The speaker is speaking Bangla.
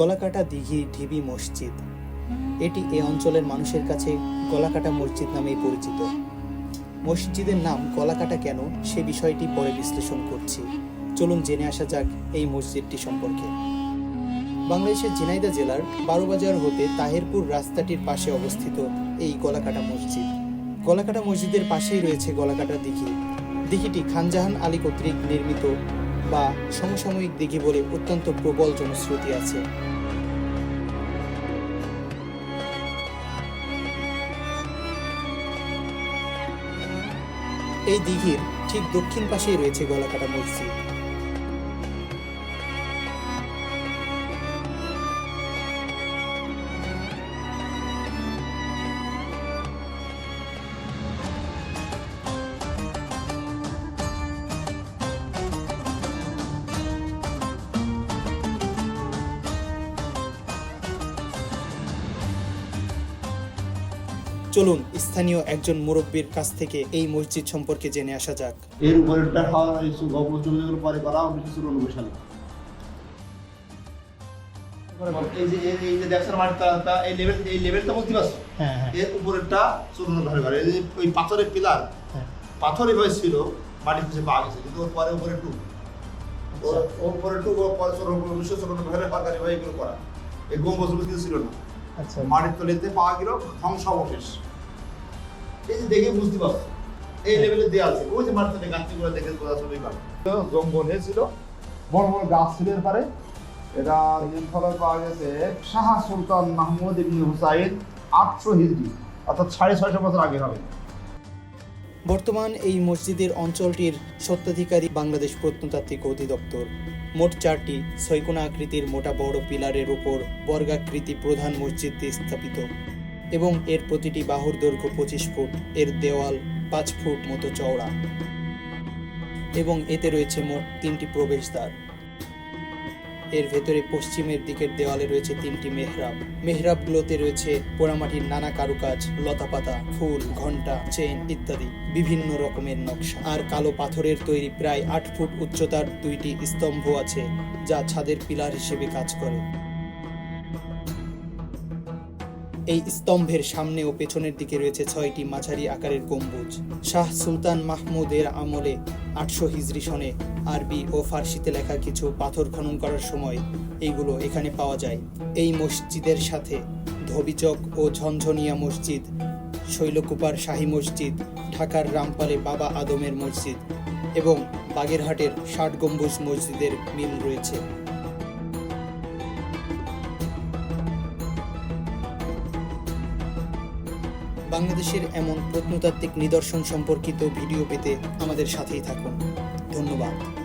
গলাকাটা দিঘি ঢিবি মসজিদ। এটি এ অঞ্চলের মানুষের কাছে গলাকাটা মসজিদ নামেই পরিচিত। মসজিদের নাম গলাকাটা কেন, সে বিষয়টি পরে বিশ্লেষণ করছি। চলুন জেনে আসা যাক এই মসজিদটি সম্পর্কে। বাংলাদেশের ঝিনাইদহ জেলার বারোবাজার হতে তাহেরপুর রাস্তাটির পাশে অবস্থিত এই গলাকাটা মসজিদ। গলাকাটা মসজিদের পাশেই রয়েছে গলাকাটা দিঘি। দিঘিটি খানজাহান আলী কর্তৃক নির্মিত বা সমসাময়িক দিঘি বলে অত্যন্ত প্রবল জনশ্রুতি আছে। এই দিঘির ঠিক দক্ষিণ পাশেই রয়েছে গলাকাটা মসজিদ। চলুন স্থানীয় একজন মুরব্বীর কাছ থেকে এই মসজিদ সম্পর্কে জেনে আসা যাক। এর উপরেরটা খাওয়া হয়েছে গল্প পরে করা উনিশশো চুরানব্বই সালে এই যে এই- যে দেখছেন মাটিটা এই লেভেল এই লেভেলটা বুঝতে পারছ? হ্যাঁ হ্যাঁ। এর উপরেরটা চুরান্ন ঘরে ঘরে এই ওই পাথরের পিলার হ্যাঁ। পাথর এভাবে ছিল মাটি খুঁজে পাওয়া গেছে কিন্তু ওর পরে উপরে টু ওর উপরে টু ওর পরে চুরান্ন উনিশশো চুরান্ন ঘরে সরকারি ভাবে এগুলো করা। এই গম্বুজগুলো কিছু ছিল না। মাটির তলেতে পাওয়া গেল ধ্বংস অবশেষ এই যে দেখে বুঝতে পারছ এই লেভেলে দেওয়া আছে। ওই যে মাটিতে গাছটি করে দেখে বোঝা ছবি পাবে জঙ্গল হয়েছিল বড় বড় গাছ ছিল এর পারে। এটা ফলে পাওয়া গেছে শাহ সুলতান মাহমুদ ইবনে হুসাইন আটশো হিজড়ি অর্থাৎ সাড়ে ছয়শো বছর আগে হবে। বর্তমান এই মসজিদের অঞ্চলটির স্বত্বাধিকারী বাংলাদেশ প্রত্নতাত্ত্বিক অধিদপ্তর। মোট চারটি ছয়কোনা আকৃতির মোটা বড় পিলারের উপর বর্গাকৃতি প্রধান মসজিদটি স্থাপিত এবং এর প্রতিটি বাহুর দৈর্ঘ্য পঁচিশ ফুট, এর দেওয়াল পাঁচ ফুট মতো চওড়া এবং এতে রয়েছে মোট তিনটি প্রবেশদ্বার। এর ভেতরে পশ্চিমের দিকের দেওয়ালে রয়েছে তিনটি মেহরাব। মেহরাবগুলোতে রয়েছে পোড়ামাটির নানা কারুকাজ, লতাপাতা, ফুল ঘণ্টা চেন ইত্যাদি, বিভিন্ন রকমের নকশা। আর কালো পাথরের তৈরি প্রায় আট ফুট উচ্চতার দুইটি স্তম্ভ আছে, যা ছাদের পিলার হিসেবে কাজ করে। এই স্তম্ভের সামনে ও পেছনের দিকে রয়েছে ছয়টি মাঝারি আকারের গম্বুজ। শাহ সুলতান মাহমুদের আমলে আটশো হিজরি সনে আরবি ও ফার্সিতে লেখা কিছু পাথর খনন করার সময় এইগুলো এখানে পাওয়া যায়। এই মসজিদের সাথে ধবিচক ও ঝনঝনিয়া মসজিদ, শৈলকুপার শাহী মসজিদ, ঢাকার রামপালে বাবা আদমের মসজিদ এবং বাগেরহাটের ষাট গম্বুজ মসজিদের মিল রয়েছে। বাংলাদেশের এমন প্রত্নতাত্ত্বিক নিদর্শন সম্পর্কিত ভিডিও পেতে আমাদের সাথেই থাকুন। ধন্যবাদ।